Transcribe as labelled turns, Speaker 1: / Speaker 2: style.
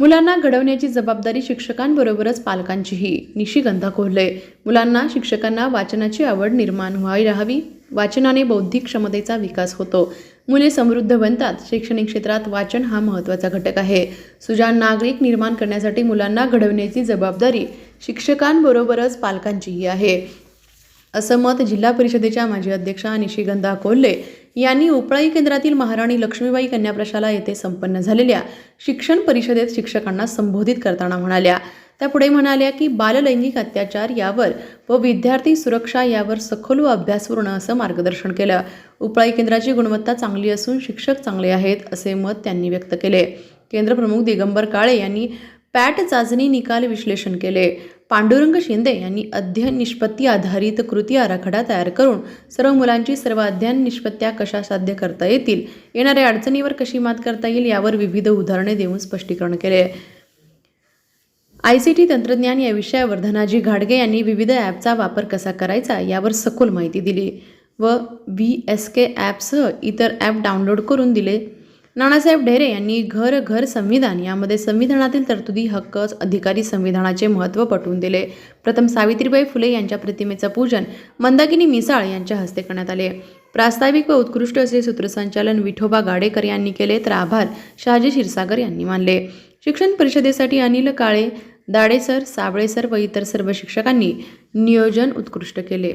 Speaker 1: मुलांना घडवण्याची जबाबदारी शिक्षकांबरोबरच पालकांचीही. निशिगंधा कोहले मुलांना शिक्षकांना वाचनाची आवड निर्माण व्हावी राहावी. वाचनाने बौद्धिक क्षमतेचा विकास होतो. मुले समृद्ध बनतात. शैक्षणिक क्षेत्रात वाचन हा महत्त्वाचा घटक आहे. सुजाण नागरिक निर्माण करण्यासाठी मुलांना घडवण्याची जबाबदारी शिक्षकांबरोबरच पालकांचीही आहे. असं मत जिल्हा परिषदेच्या माजी अध्यक्षा निशिगंधा कोल्हे यांनी उपळाई केंद्रातील महाराणी लक्ष्मीबाई कन्याप्रशाला येथे संपन्न झालेल्या शिक्षण परिषदेत शिक्षकांना संबोधित करताना म्हणाल्या. त्या पुढे म्हणाल्या की बाललैंगिक अत्याचार यावर व विद्यार्थी सुरक्षा यावर सखोल व अभ्यासपूर्ण असं मार्गदर्शन केलं. उपळाई केंद्राची गुणवत्ता चांगली असून शिक्षक चांगले आहेत असे मत त्यांनी व्यक्त केले. केंद्रप्रमुख दिगंबर काळे यांनी पॅट चाचणी निकाल विश्लेषण केले. पांडुरंग शिंदे यांनी अध्ययन निष्पत्ती आधारित कृती आराखडा तयार करून सर्व मुलांची सर्व अध्ययन निष्पत्त्या कशा साध्य करता येतील येणाऱ्या अडचणीवर कशी मात करता येईल यावर विविध उदाहरणे देऊन स्पष्टीकरण केले. आय सी टी तंत्रज्ञान या विषयावर धनाजी घाडगे यांनी विविध ॲपचा वापर कसा करायचा यावर सखोल माहिती दिली व व्ही एस के ॲपसह इतर ॲप डाउनलोड करून दिले. नानासाहेब ढेरे यांनी घर घर संविधान यामध्ये संविधानातील तरतुदी हक्क अधिकारी संविधानाचे महत्त्व पटवून दिले. प्रथम सावित्रीबाई फुले यांच्या प्रतिमेचं पूजन मंदाकिनी मिसाळ यांच्या हस्ते करण्यात आले. प्रास्ताविक व उत्कृष्ट असे सूत्रसंचालन विठोबा गाडेकर यांनी केले तर आभार शहाजी क्षीरसागर यांनी मानले. शिक्षण परिषदेसाठी अनिल काळे दाडेसर साबळेसर व इतर सर्व शिक्षकांनी नियोजन उत्कृष्ट केले.